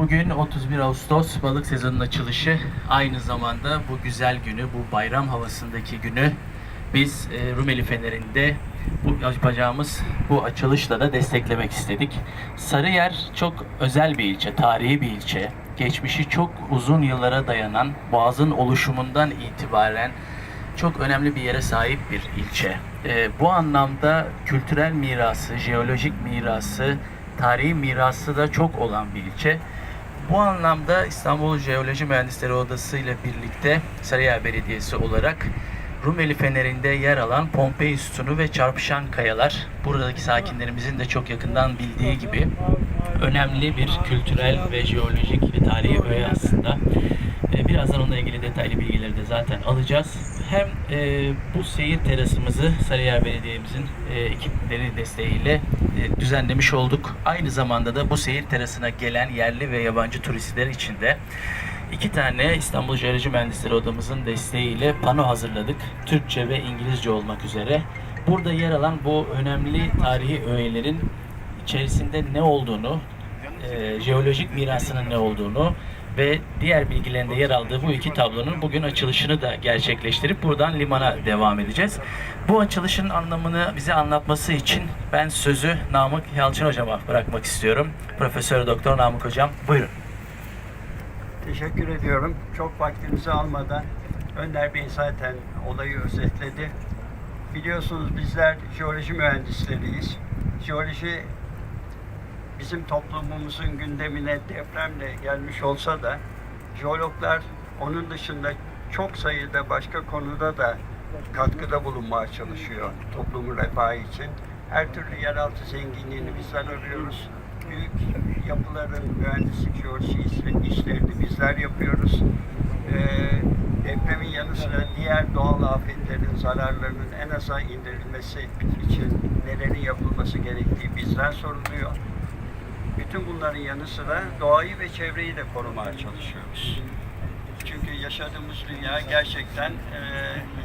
Bugün 31 Ağustos balık sezonunun açılışı. Aynı zamanda bu güzel günü, bu bayram havasındaki günü biz e, Rumeli Feneri'nde bu yapacağımız bu açılışla da desteklemek istedik. Sarıyer çok özel bir ilçe, tarihi bir ilçe. Geçmişi çok uzun yıllara dayanan Boğaz'ın oluşumundan itibaren çok önemli bir yere sahip bir ilçe. Ee, bu anlamda kültürel mirası, jeolojik mirası, tarihi mirası da çok olan bir ilçe. Bu anlamda İstanbul Jeoloji Mühendisleri Odası ile birlikte Sarıyer Belediyesi olarak Rumeli Feneri'nde yer alan Pompei Sütunu ve Çarpışan Kayalar, buradaki sakinlerimizin de çok yakından bildiği gibi önemli bir kültürel ve jeolojik ve tarihi öğe aslında. Ee, Birazdan onunla ilgili detaylı bilgileri de zaten alacağız. Hem e, bu seyir terasımızı Sarıyer Belediye'mizin e, ekipleri desteğiyle düzenlemiş olduk. Aynı zamanda da bu seyir terasına gelen yerli ve yabancı turistler için de iki tane İstanbul Jeoloji Mühendisleri Odamızın desteğiyle pano hazırladık. Türkçe ve İngilizce olmak üzere. Burada yer alan bu önemli tarihi öğelerin içerisinde ne olduğunu, e, jeolojik mirasının ne olduğunu ve diğer bilgilerinde yer aldığı bu iki tablonun bugün açılışını da gerçekleştirip buradan limana devam edeceğiz. Bu açılışın anlamını bize anlatması için ben sözü Namık Yalçın hocama bırakmak istiyorum. Profesör Doktor Namık hocam buyurun. Teşekkür ediyorum. Çok vaktinizi almadan Önder Bey zaten olayı özetledi. Biliyorsunuz bizler jeoloji mühendisleriyiz. Jeoloji bizim toplumumuzun gündemine depremle gelmiş olsa da jeologlar onun dışında çok sayıda başka konuda da katkıda bulunmaya çalışıyor toplumun refahı için. Her türlü yeraltı zenginliğini bizler arıyoruz. Büyük yapıların mühendislik jeoloji işle- işlerini bizler yapıyoruz. Ee, depremin yanı sıra diğer doğal afetlerin zararlarının en aza indirilmesi için nelerin yapılması gerektiği bizden soruluyor. Bütün bunların yanı sıra doğayı ve çevreyi de korumaya çalışıyoruz. Çünkü yaşadığımız dünya gerçekten e,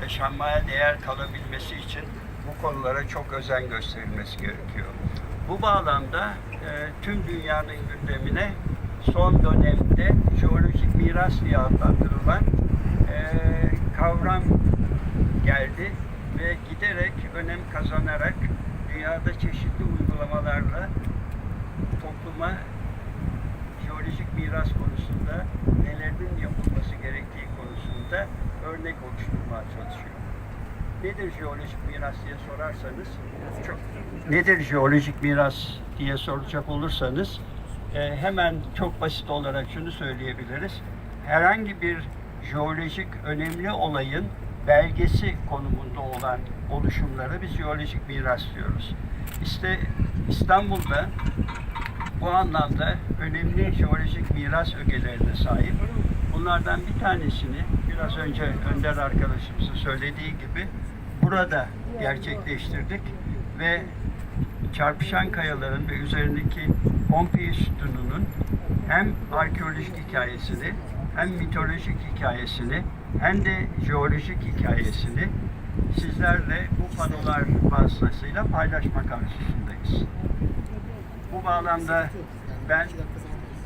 yaşanmaya değer kalabilmesi için bu konulara çok özen gösterilmesi gerekiyor. Bu bağlamda e, tüm dünyanın gündemine son dönemde jeolojik miras diye adlandırılan e, kavram geldi ve giderek önem kazanarak dünyada çeşitli uygulamalarla topluma jeolojik miras konusunda nelerin yapılması gerektiği konusunda örnek oluşturmaya çalışıyor. Nedir jeolojik miras diye sorarsanız, çok, nedir jeolojik miras diye soracak olursanız, e, hemen çok basit olarak şunu söyleyebiliriz. Herhangi bir jeolojik önemli olayın belgesi konumunda olan oluşumlara biz jeolojik miras diyoruz. İşte İstanbul'da bu anlamda önemli jeolojik miras ögelerine sahip. Bunlardan bir tanesini biraz önce Önder arkadaşımızın söylediği gibi burada gerçekleştirdik ve çarpışan kayaların ve üzerindeki Pompei sütununun hem arkeolojik hikayesini hem mitolojik hikayesini hem de jeolojik hikayesini sizlerle bu panolar vasıtasıyla paylaşmak arzusundayız. Bu bağlamda ben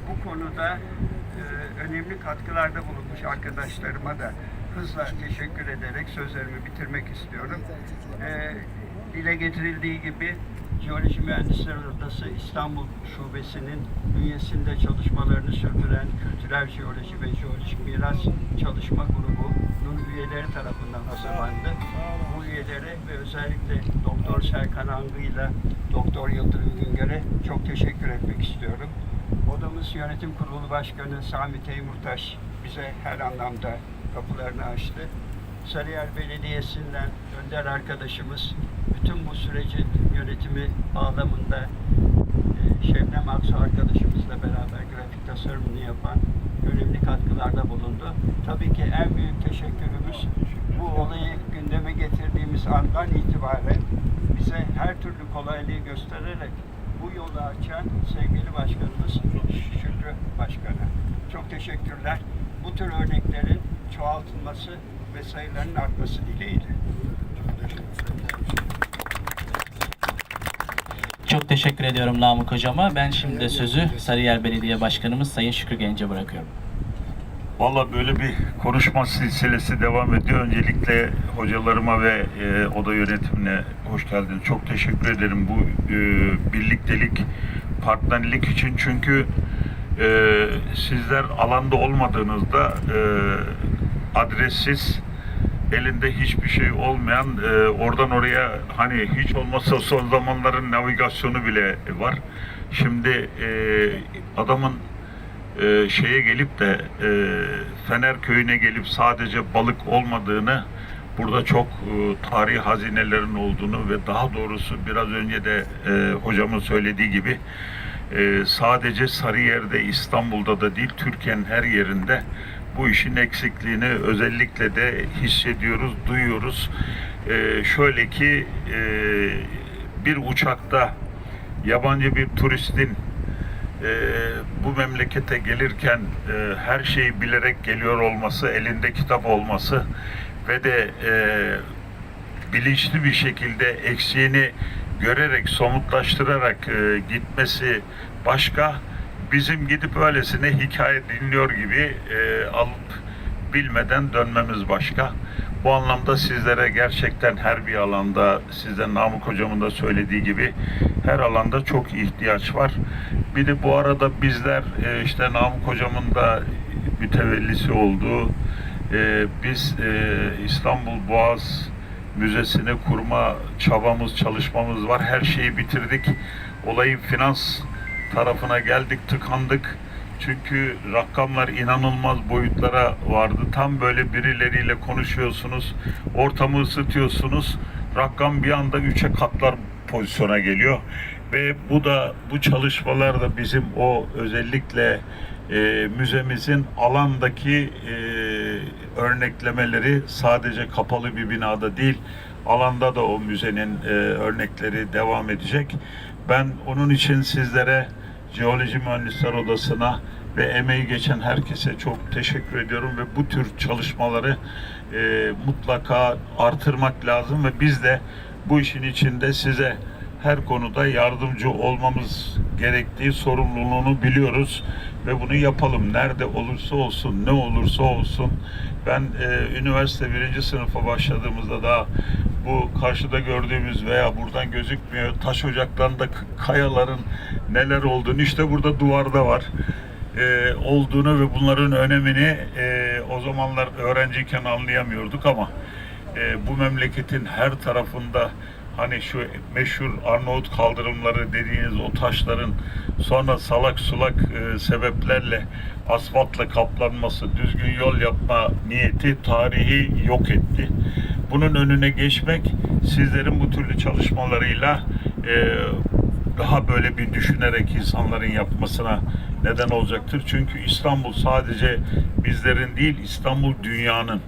bu konuda e, önemli katkılarda bulunmuş arkadaşlarıma da hızla teşekkür ederek sözlerimi bitirmek istiyorum. E, dile getirildiği gibi Jeoloji Mühendisleri Odası İstanbul Şubesi'nin bünyesinde çalışmalarını sürdüren Kültürel Jeoloji ve Jeolojik Miras Çalışma Grubu'nun üyeleri tarafından hazırlandı. Bu üyelere ve özellikle Doktor Serkan Angı ile Doktor Yıldırım Güngör'e çok teşekkür etmek istiyorum. Odamız Yönetim Kurulu Başkanı Sami Teymurtaş bize her anlamda kapılarını açtı. Sarıyer Belediyesi'nden Önder arkadaşımız bütün bu sürecin yönetimi bağlamında e, Şebnem Aksu arkadaşımızla beraber grafik tasarımını yapan önemli katkılarda bulundu. Tabii ki en büyük teşekkürümüz bu olayı gündeme getirdiğimiz andan itibaren bize her türlü kolaylığı göstererek bu yolu açan sevgili başkanımız Şükrü Başkan'a. Çok teşekkürler. Bu tür örneklerin çoğaltılması ve sayılarının artması dileğiyle. Çok teşekkür ediyorum Namık Hocama. Ben şimdi sözü Sarıyer Belediye Başkanımız Sayın Şükrü Genç'e bırakıyorum. Valla böyle bir konuşma silsilesi devam ediyor. Öncelikle hocalarıma ve e, oda yönetimine hoş geldiniz. Çok teşekkür ederim bu e, birliktelik, partnerlik için. Çünkü e, sizler alanda olmadığınızda e, adressiz, elinde hiçbir şey olmayan, e, oradan oraya hani hiç olmazsa son zamanların navigasyonu bile var. Şimdi e, adamın e, şeye gelip de e, Fener köyüne gelip sadece balık olmadığını burada çok e, tarihi hazinelerin olduğunu ve daha doğrusu biraz önce de e, hocamın söylediği gibi e, sadece Sarıyer'de İstanbul'da da değil Türkiye'nin her yerinde bu işin eksikliğini özellikle de hissediyoruz, duyuyoruz. E, şöyle ki e, bir uçakta yabancı bir turistin e, bu memlekete gelirken e, her şeyi bilerek geliyor olması, elinde kitap olması ve de e, bilinçli bir şekilde eksiğini görerek, somutlaştırarak e, gitmesi başka. Bizim gidip öylesine hikaye dinliyor gibi e, alıp bilmeden dönmemiz başka. Bu anlamda sizlere gerçekten her bir alanda, sizden Namık Hocam'ın da söylediği gibi her alanda çok ihtiyaç var. Bir de bu arada bizler e, işte Namık Hocam'ın da mütevellisi olduğu e, biz e, İstanbul Boğaz Müzesi'ni kurma çabamız, çalışmamız var. Her şeyi bitirdik. Olayın finans tarafına geldik, tıkandık. Çünkü rakamlar inanılmaz boyutlara vardı. Tam böyle birileriyle konuşuyorsunuz, ortamı ısıtıyorsunuz. Rakam bir anda üçe katlar pozisyona geliyor. Ve bu da bu çalışmalar da bizim o özellikle e, müzemizin alandaki e, örneklemeleri sadece kapalı bir binada değil, alanda da o müzenin e, örnekleri devam edecek. Ben onun için sizlere Jeoloji Mühendisler Odası'na ve emeği geçen herkese çok teşekkür ediyorum ve bu tür çalışmaları e, mutlaka artırmak lazım ve biz de bu işin içinde size her konuda yardımcı olmamız gerektiği sorumluluğunu biliyoruz ve bunu yapalım. Nerede olursa olsun, ne olursa olsun. Ben e, üniversite birinci sınıfa başladığımızda da bu karşıda gördüğümüz veya buradan gözükmüyor taş ocaklarında kayaların neler olduğunu işte burada duvarda var e, olduğunu ve bunların önemini e, o zamanlar öğrenciyken anlayamıyorduk ama e, bu memleketin her tarafında hani şu meşhur Arnavut kaldırımları dediğiniz o taşların sonra salak sulak e, sebeplerle asfaltla kaplanması, düzgün yol yapma niyeti tarihi yok etti. Bunun önüne geçmek sizlerin bu türlü çalışmalarıyla e, daha böyle bir düşünerek insanların yapmasına neden olacaktır. Çünkü İstanbul sadece bizlerin değil, İstanbul dünyanın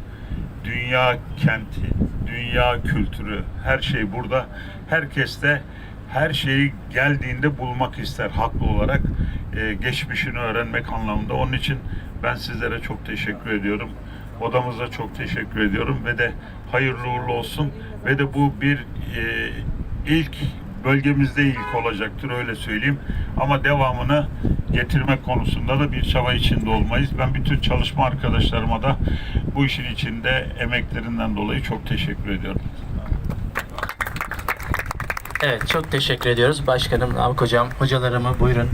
dünya kenti, dünya kültürü, her şey burada. Herkes de her şeyi geldiğinde bulmak ister haklı olarak. Ee, geçmişini öğrenmek anlamında. Onun için ben sizlere çok teşekkür ediyorum. Odamıza çok teşekkür ediyorum ve de hayırlı uğurlu olsun ve de bu bir e, ilk bölgemizde ilk olacaktır öyle söyleyeyim. Ama devamını getirmek konusunda da bir çaba içinde olmayız. Ben bütün çalışma arkadaşlarıma da bu işin içinde emeklerinden dolayı çok teşekkür ediyorum. Evet çok teşekkür ediyoruz. Başkanım Namık Hocam, hocalarımı buyurun.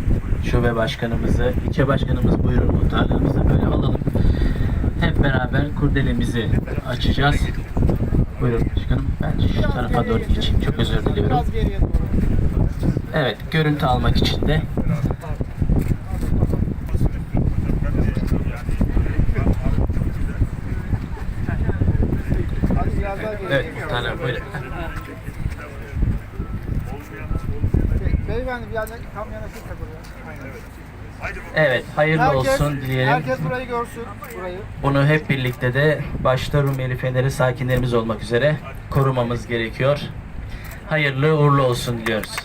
Şube başkanımızı, ilçe başkanımız buyurun. Muhtarlarımızı böyle alalım. Hep beraber kurdelemizi açacağız. Buyurun başkanım. Ben şu tarafa doğru geçeyim. Çok özür diliyorum. Evet, görüntü almak için de. Evet, muhtarlar buyurun. Beyefendi bir yana, tam yanaşırsa buraya. Aynen. Evet, hayırlı Herkes, olsun dileyelim. herkes burayı görsün. Burayı. Bunu hep birlikte de başta Rumeli Feneri sakinlerimiz olmak üzere korumamız gerekiyor. Hayırlı uğurlu olsun diliyoruz.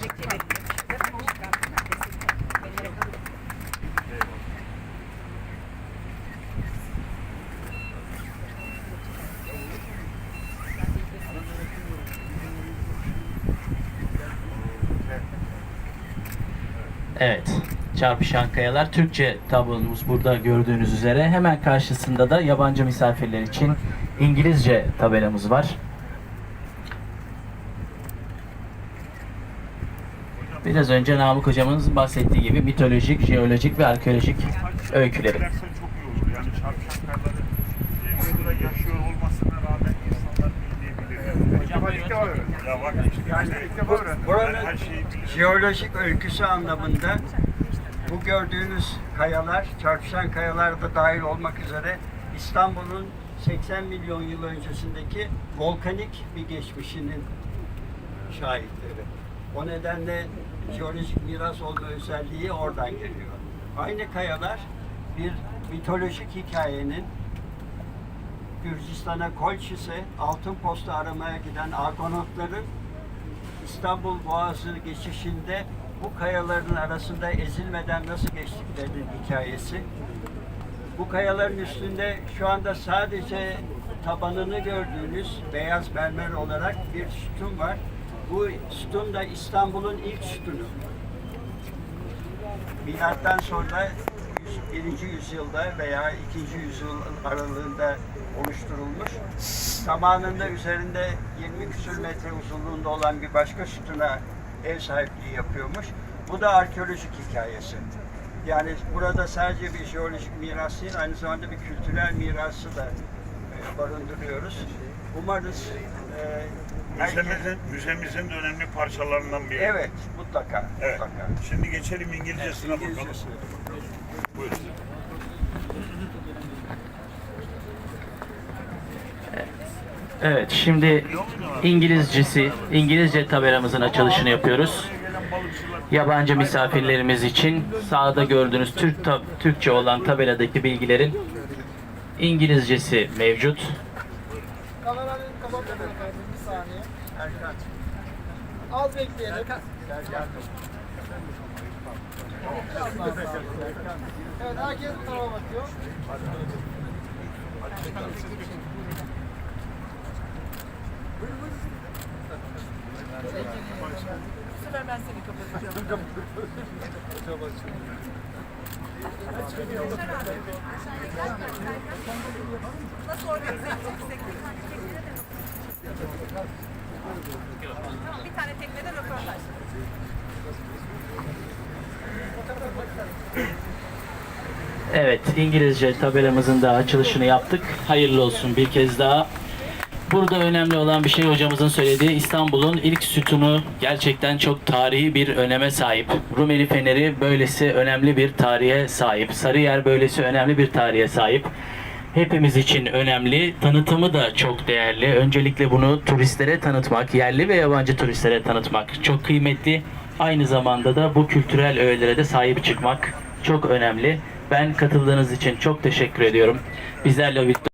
Evet. Çarpışan Kayalar Türkçe tablomuz burada gördüğünüz üzere. Hemen karşısında da yabancı misafirler için İngilizce tabelamız var. Biraz önce Namık hocamın bahsettiği gibi mitolojik, jeolojik ve arkeolojik öyküleri. Buranın jeolojik öyküsü anlamında bu gördüğünüz kayalar, çarpışan kayalar da dahil olmak üzere İstanbul'un 80 milyon yıl öncesindeki volkanik bir geçmişinin şahitleri. O nedenle jeolojik miras olma özelliği oradan geliyor. Aynı kayalar bir mitolojik hikayenin Gürcistan'a Kolçis'e altın posta aramaya giden Argonotların İstanbul Boğazı geçişinde bu kayaların arasında ezilmeden nasıl geçtiklerinin hikayesi. Bu kayaların üstünde şu anda sadece tabanını gördüğünüz beyaz mermer olarak bir sütun var. Bu sütun da İstanbul'un ilk sütunu. Milattan sonra 1. yüzyılda veya 2. yüzyıl aralığında oluşturulmuş. Zamanında üzerinde 20 küsür metre uzunluğunda olan bir başka sütuna ev sahipliği yapıyormuş. Bu da arkeolojik hikayesi. Yani burada sadece bir jeolojik miras değil, aynı zamanda bir kültürel mirası da e, barındırıyoruz. Umarız e, Müzemizin, müzemizin de önemli parçalarından biri. Evet, mutlaka, Evet. mutlaka. Şimdi geçelim İngilizcesine bakalım. İngilizcesi. Buyurun. Evet, şimdi İngilizcesi, İngilizce tabelamızın açılışını yapıyoruz. Yabancı misafirlerimiz için sağda gördüğünüz Türk Türkçe olan tabeladaki bilgilerin İngilizcesi mevcut. Az bekleyelim. Evet herkes tarafa bakıyor. Evet, İngilizce tabelamızın da açılışını yaptık. Hayırlı olsun bir kez daha. Burada önemli olan bir şey hocamızın söylediği İstanbul'un ilk sütunu gerçekten çok tarihi bir öneme sahip. Rumeli Feneri böylesi önemli bir tarihe sahip. Sarıyer böylesi önemli bir tarihe sahip. Hepimiz için önemli. Tanıtımı da çok değerli. Öncelikle bunu turistlere tanıtmak, yerli ve yabancı turistlere tanıtmak çok kıymetli. Aynı zamanda da bu kültürel öğelere de sahip çıkmak çok önemli. Ben katıldığınız için çok teşekkür ediyorum. Bizlerle birlikte